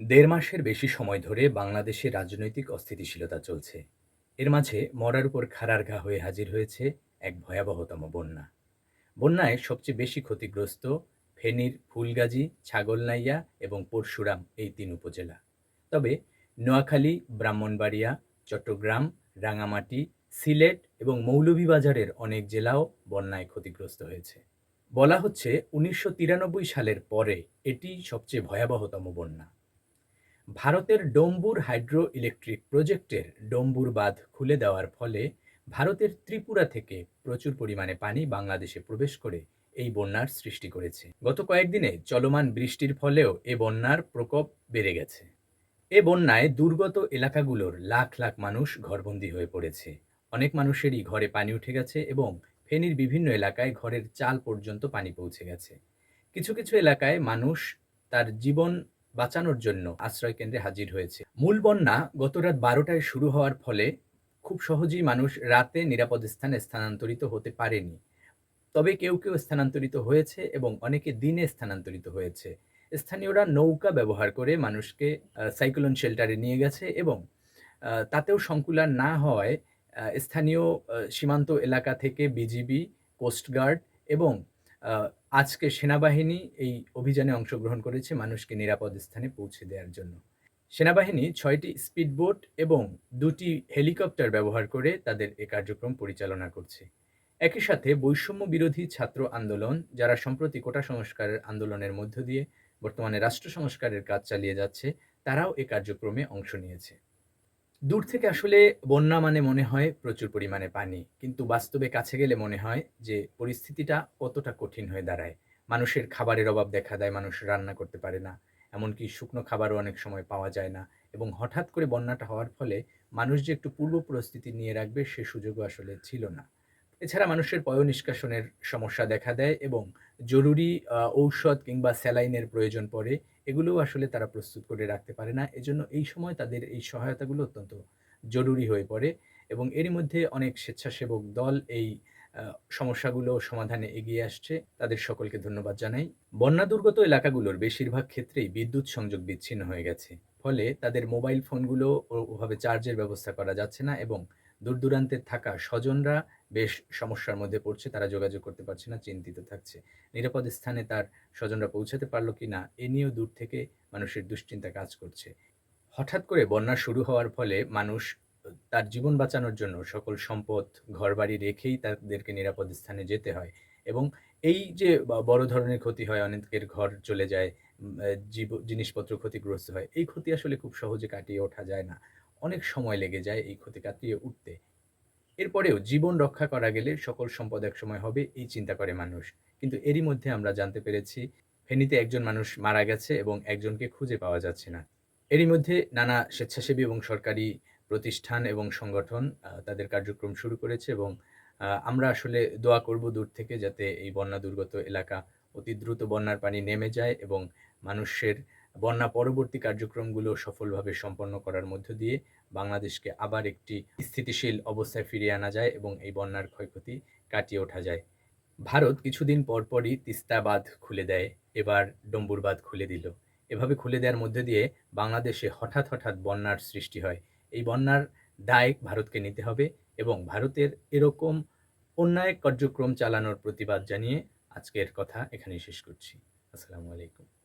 দেড় মাসের বেশি সময় ধরে বাংলাদেশে রাজনৈতিক অস্থিতিশীলতা চলছে। এর মাঝে মরার উপর খাড়ার ঘা হয়ে হাজির হয়েছে এক ভয়াবহতম বন্যা। বন্যায় সবচেয়ে বেশি ক্ষতিগ্রস্ত ফেনীর ফুলগাজী, ছাগলনাইয়া এবং পরশুরাম এই তিন উপজেলা। তবে নোয়াখালী, ব্রাহ্মণবাড়িয়া, চট্টগ্রাম, রাঙামাটি, সিলেট এবং মৌলভীবাজারের অনেক জেলাও বন্যায় ক্ষতিগ্রস্ত হয়েছে। বলা হচ্ছে উনিশশো তিরানব্বই সালের পরে এটি সবচেয়ে ভয়াবহতম বন্যা। ভারতের ডম্বুর হাইড্রো ইলেকট্রিক প্রজেক্টের ডম্বুর বাঁধ খুলে দেওয়ার ফলে ভারতের ত্রিপুরা থেকে প্রচুর পরিমাণে পানি বাংলাদেশে প্রবেশ করে এই বন্যার সৃষ্টি করেছে। গত কয়েকদিনে চলমান বৃষ্টির ফলেও এ বন্যার প্রকোপ বেড়ে গেছে। এ বন্যায় দুর্গত এলাকাগুলোর লাখ লাখ মানুষ ঘরবন্দি হয়ে পড়েছে। অনেক মানুষেরই ঘরে পানি উঠে গেছে এবং ফেনীর বিভিন্ন এলাকায় ঘরের চাল পর্যন্ত পানি পৌঁছে গেছে। কিছু কিছু এলাকায় মানুষ তার জীবন বাঁচানোর জন্য আশ্রয় কেন্দ্রে হাজির হয়েছে। মূল বন্যা গত রাত বারোটায় শুরু হওয়ার ফলে খুব সহজেই মানুষ রাতে নিরাপদ স্থানে স্থানান্তরিত হতে পারেনি। তবে কেউ কেউ স্থানান্তরিত হয়েছে এবং অনেকে দিনে স্থানান্তরিত হয়েছে। স্থানীয়রা নৌকা ব্যবহার করে মানুষকে সাইক্লোন শেল্টারে নিয়ে গেছে এবং তাতেও সংকুলান না হওয়ায় স্থানীয় সীমান্ত এলাকা থেকে বিজিবি কোস্টগার্ড এবং আজকে সেনাবাহিনী এই অভিযানে অংশগ্রহণ করেছে মানুষকে নিরাপদ স্থানে পৌঁছে দেওয়ার জন্য। সেনাবাহিনী ছয়টি স্পিডবোট এবং দুটি হেলিকপ্টার ব্যবহার করে তাদের এ কার্যক্রম পরিচালনা করছে। একই সাথে বৈষম্য বিরোধী ছাত্র আন্দোলন, যারা সম্প্রতি কোটা সংস্কারের আন্দোলনের মধ্য দিয়ে বর্তমানে রাষ্ট্র সংস্কারের কাজ চালিয়ে যাচ্ছে, তারাও এ কার্যক্রমে অংশ নিয়েছে। দূর থেকে আসলে বন্যা মানে মনে হয় প্রচুর পরিমাণে পানি। কিন্তু বাস্তবে কাছে গেলে মনে হয় যে পরিস্থিতিটা কতটা কঠিন হয়ে দাঁড়ায়। মানুষের খাবারের অভাব দেখা দেয়, মানুষ রান্না করতে পারে না। এমনকি শুকনো খাবারও অনেক সময় পাওয়া যায় না। এবং হঠাৎ করে বন্যাটা হওয়ার ফলে মানুষ যে একটু পূর্ব প্রস্তুতি নিয়ে রাখবে, সে সুযোগও আসলে ছিল না। এছাড়া মানুষের পয় নিষ্কাশনের সমস্যা দেখা দেয় এবং জরুরি ঔষধ কিংবা স্যালাইনের প্রয়োজন পড়ে। এগুলোও আসলে তারা প্রস্তুত করে রাখতে পারে না। এজন্য এই সময় তাদের এই সহায়তাগুলো অত্যন্ত জরুরি হয়ে পড়ে এবং এরই মধ্যে অনেক স্বেচ্ছাসেবক দল এই সমস্যাগুলো সমাধানে এগিয়ে আসছে। তাদের সকলকে ধন্যবাদ জানাই। বন্যা দুর্গত এলাকাগুলোর বেশিরভাগ ক্ষেত্রেই বিদ্যুৎ সংযোগ বিচ্ছিন্ন হয়ে গেছে। ফলে তাদের মোবাইল ফোনগুলো ওভাবে চার্জের ব্যবস্থা করা যাচ্ছে না এবং দূর দূরান্তে থাকা স্বজনরা বেশ সমস্যার মধ্যে পড়ছে, তারা যোগাযোগ করতে পারছে না, চিন্তিত থাকছে। নিরাপদ স্থানে তার স্বজনরা পৌঁছাতে পারল কি না, এ নিয়েও দূর থেকে মানুষের দুশ্চিন্তা কাজ করছে। হঠাৎ করে বন্যা শুরু হওয়ার ফলে মানুষ তার জীবন বাঁচানোর জন্য সকল সম্পদ, ঘরবাড়ি রেখেই তাদেরকে নিরাপদ স্থানে যেতে হয় এবং এই যে বড় ধরনের ক্ষতি হয়, অনেকের ঘর চলে যায় জীব- জিনিসপত্র ক্ষতিগ্রস্ত হয়, এই ক্ষতি আসলে খুব সহজে কাটিয়ে ওঠা যায় না। অনেক সময় লেগে যায় এই ক্ষতি কাটিয়ে উঠতে। এরপরেও জীবন রক্ষা করা গেলে সকল সম্পদ একসময় হবে, এই চিন্তা করে মানুষ। কিন্তু এরই মধ্যে আমরা জানতে পেরেছি, ফেনীতে একজন মানুষ মারা গেছে এবং একজনকে খুঁজে পাওয়া যাচ্ছে না। এরই মধ্যে নানা স্বেচ্ছাসেবী এবং সরকারি প্রতিষ্ঠান এবং সংগঠন তাদের কার্যক্রম শুরু করেছে এবং আমরা আসলে দোয়া করব দূর থেকে যাতে এই বন্যা দুর্গত এলাকা অতি দ্রুত বন্যার পানি নেমে যায় এবং মানুষের বন্যা পরবর্তী কার্যক্রমগুলো সফলভাবে সম্পন্ন করার মধ্য দিয়ে বাংলাদেশকে আবার একটি স্থিতিশীল অবস্থায় ফিরিয়ে আনা যায় এবং এই বন্যার ক্ষয়ক্ষতি কাটিয়ে ওঠা যায়। ভারত কিছুদিন পরপরই তিস্তা বাঁধ খুলে দেয়, এবার ডম্বুর বাঁধ খুলে দিল। এভাবে খুলে দেওয়ার মধ্যে দিয়ে বাংলাদেশে হঠাৎ হঠাৎ বন্যার সৃষ্টি হয়। এই বন্যার দায় ভারতকে নিতে হবে এবং ভারতের এরকম অন্যায় কার্যক্রম চালানোর প্রতিবাদ জানিয়ে আজকের কথা এখানেই শেষ করছি। আসসালামু আলাইকুম।